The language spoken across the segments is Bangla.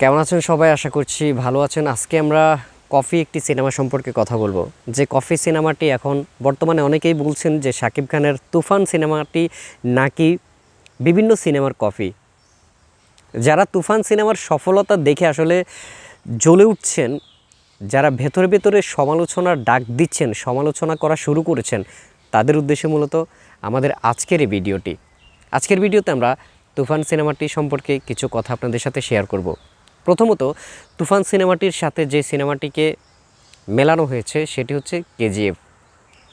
কেমন আছেন সবাই? আশা করছি ভালো আছেন। আজকে আমরা কফি একটি সিনেমা সম্পর্কে কথা বলব। যে কফি সিনেমাটি এখন বর্তমানে অনেকেই বলছেন যে শাকিব খানের তুফান সিনেমাটি নাকি বিভিন্ন সিনেমার কফি। যারা তুফান সিনেমার সফলতা দেখে আসলে জ্বলে উঠছেন, যারা ভেতরে ভেতরে সমালোচনার ডাক দিচ্ছেন, সমালোচনা করা শুরু করেছেন, তাদের উদ্দেশ্যে মূলত আমাদের আজকের এই ভিডিওটি। আজকের ভিডিওতে আমরা তুফান সিনেমাটি সম্পর্কে কিছু কথা আপনাদের সাথে শেয়ার করব। প্রথমত, তুফান সিনেমাটির সাথে যে সিনেমাটিকে মেলানো হয়েছে, সেটি হচ্ছে কেজিএফ।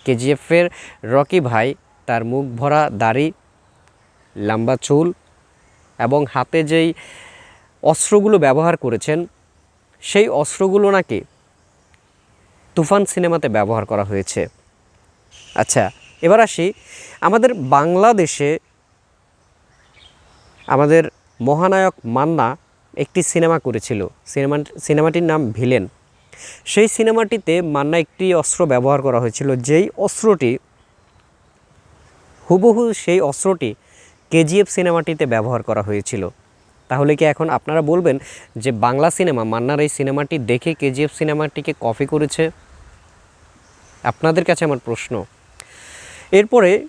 কেজিএফের রকি ভাই, তার মুখ ভরা দাড়ি, লম্বা চুল এবং হাতে যেই অস্ত্রগুলো ব্যবহার করেছেন, সেই অস্ত্রগুলো নাকি তুফান সিনেমাতে ব্যবহার করা হয়েছে। আচ্ছা এবার আসি আমাদের বাংলাদেশে আমাদের মহানায়ক মান্না একটি সিনেমা করেছিল। সিনেমা, সিনেমাটির নাম ভিলেন। সেই সিনেমাটিতে মান্না একটি অস্ত্র ব্যবহার করা হয়েছিল, যেই অস্ত্রটি, হুবহু সেই অস্ত্রটি কেজিএফ সিনেমাটিতে ব্যবহার করা হয়েছিল। তাহলে কি এখন আপনারা বলবেন যে বাংলা সিনেমা, মান্নার এই সিনেমাটি দেখে কেজিএফ সিনেমাটিকে কপি করেছে? আপনাদের কাছে আমার প্রশ্ন। এরপরে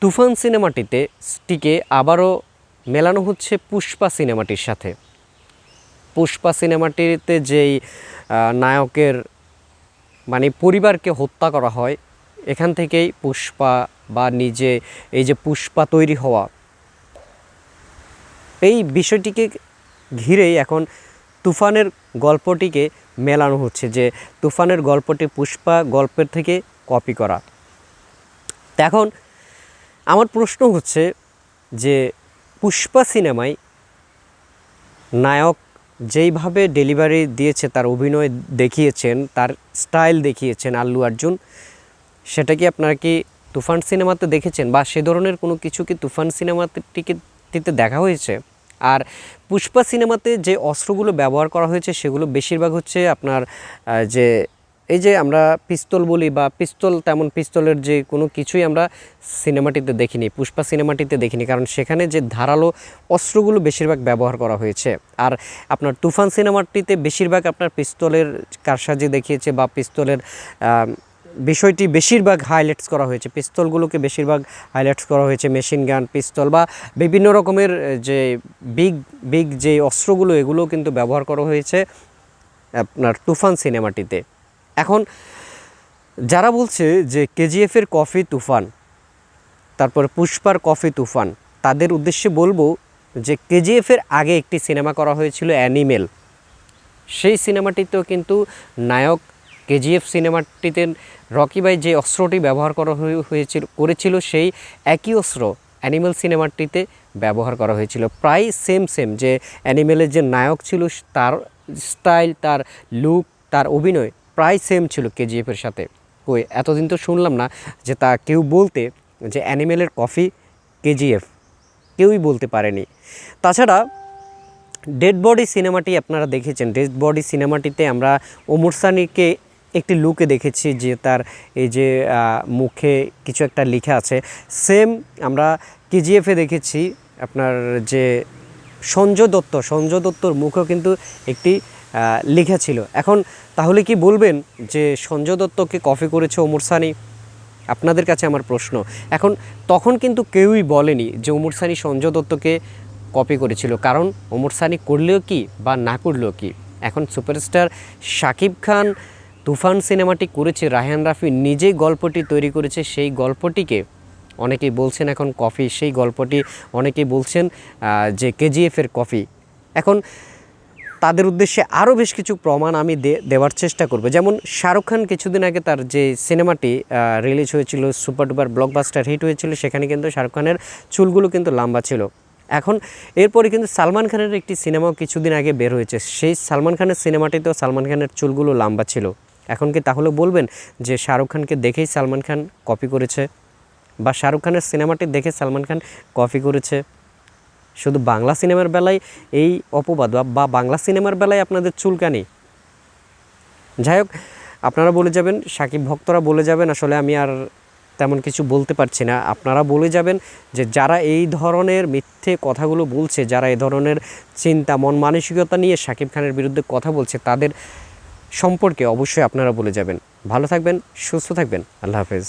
তুফান সিনেমাটিতে টিকে আবারও মেলানো হচ্ছে পুষ্পা সিনেমাটির সাথে। পুষ্পা সিনেমাটিতে যেই নায়কের মানে পরিবারকে হত্যা করা হয়, এখান থেকেই পুষ্পা বা নিজে এই যে পুষ্পা তৈরি হওয়া। এই বিষয়টিকে ঘিরেই এখন তুফানের গল্পটিকে মেলানো হচ্ছে যে তুফানের গল্পটি পুষ্পা গল্পের থেকে কপি করা। এখন আমার প্রশ্ন হচ্ছে যে পুষ্পা সিনেমায় নায়ক যেইভাবে ডেলিভারি দিয়েছে, তার অভিনয় দেখিয়েছেন, তার স্টাইল দেখিয়েছেন আল্লু অর্জুন, সেটা কি আপনারা কি তুফান সিনেমাতে দেখেছেন? বা সে ধরনের কোনো কিছু কি তুফান সিনেমাটিতে দেখা হয়েছে? আর পুষ্পা সিনেমাতে যে অস্ত্রগুলো ব্যবহার করা হয়েছে, সেগুলো বেশিরভাগ হচ্ছে আপনার যে এই যে আমরা পিস্তল বলি বা পিস্তল, তেমন পিস্তলের যে কোনো কিছুই আমরা সিনেমাটিতে দেখিনি, পুষ্পা সিনেমাটিতে দেখিনি, কারণ সেখানে যে ধারালো অস্ত্রগুলো বেশিরভাগ ব্যবহার করা হয়েছে। আর আপনার তুফান সিনেমাটিতে বেশিরভাগ আপনার পিস্তলের কারসাজি দেখিয়েছে বা পিস্তলের বিষয়টি বেশিরভাগ হাইলাইটস করা হয়েছে। পিস্তলগুলোকে বেশিরভাগ হাইলাইটস করা হয়েছে মেশিন গান পিস্তল বা বিভিন্ন রকমের যে বিগ বিগ যে অস্ত্রগুলো এগুলো কিন্তু ব্যবহার করা হয়েছে আপনার তুফান সিনেমাটিতে। এখন যারা বলছে যে কেজিএফের কফি তুফান, তারপর পুষ্পার কফি তুফান, তাদের উদ্দেশ্যে বলব যে কেজিএফের আগে একটি সিনেমা করা হয়েছিল অ্যানিমেল। সেই সিনেমাটিতেও কিন্তু নায়ক কেজিএফ সিনেমাটিতে রকি ভাই যে অস্ত্রটি ব্যবহার করা হয়ে- হয়েছিল, করেছিল সেই একই অস্ত্র অ্যানিমেল সিনেমাটিতে ব্যবহার করা হয়েছিল। প্রায় সেম সেম যে অ্যানিমেলের যে নায়ক ছিল, তার স্টাইল, তার লুক, তার অভিনয় প্রায় সেম ছিল কেজিএফের সাথে। কই, এতদিন তো শুনলাম না যে তা কেউ বলতে যে অ্যানিমেলের কফি কেজিএফ কেউই বলতে পারেনি। তাছাড়া ডেড বডি সিনেমাটি আপনারা দেখেছেন। ডেড বডি সিনেমাটিতে আমরা ওমর সানিকে একটি লুকে দেখেছি যে তার এই যে মুখে কিছু একটা লেখা আছে। সেম আমরা কেজিএফে দেখেছি আপনার যে সঞ্জয় দত্ত, সঞ্জয় দত্তর মুখেও কিন্তু একটি লেখা ছিল এখন তাহলে কি বলবেন যে সঞ্জয় দত্তকে কপি করেছে ওমর সানি? আপনাদের কাছে আমার প্রশ্ন। এখন তখন কিন্তু কেউই বলেনি যে ওমর সানি সঞ্জয় দত্তকে কপি করেছিল। কারণ ওমর সানি করলেও কি বা না করলেও কি? এখন সুপারস্টার শাকিব খান তুফান সিনেমাটি করেছে, রায়হান রাফি নিজেই গল্পটি তৈরি করেছে, সেই গল্পটিকে অনেকেই বলছেন এখন কফি সেই গল্পটি অনেকেই বলছেন যে কেজিএফের কফি এখন তাদের উদ্দেশ্যে আরও বেশ কিছু প্রমাণ আমি দেওয়ার চেষ্টা করব। যেমন শাহরুখ খান কিছুদিন আগে তার যে সিনেমাটি রিলিজ হয়েছিল সুপার ডুপার ব্লকবাস্টার হিট হয়েছিল, সেখানে কিন্তু শাহরুখ খানের চুলগুলো কিন্তু লম্বা ছিল। এখন এরপরে কিন্তু সালমান খানের একটি সিনেমাও কিছুদিন আগে বের হয়েছে। সেই সালমান খানের সিনেমাটিতেও সালমান খানের চুলগুলো লম্বা ছিল। এখন কি তাহলে বলবেন যে শাহরুখ খানকে দেখেই সালমান খান কপি করেছে? বা শাহরুখ খানের সিনেমাটি দেখে সালমান খান কপি করেছে? শুধু বাংলা সিনেমার বেলায় এই অপবাদ বা- বাংলা সিনেমার বেলায় আপনাদের চুলকানি। যাই হোক, আপনারা বলে যাবেন, সাকিব ভক্তরা বলে যাবেন, আসলে আমি আর তেমন কিছু বলতে পারছি না। আপনারা বলে যাবেন যে যারা এই ধরনের মিথ্যে কথাগুলো বলছে, যারা এই ধরনের চিন্তা, মন মানসিকতা নিয়ে শাকিব খানের বিরুদ্ধে কথা বলছে, তাদের সম্পর্কে অবশ্যই আপনারা বলে যাবেন। ভালো থাকবেন, সুস্থ থাকবেন। আল্লাহ হাফেজ।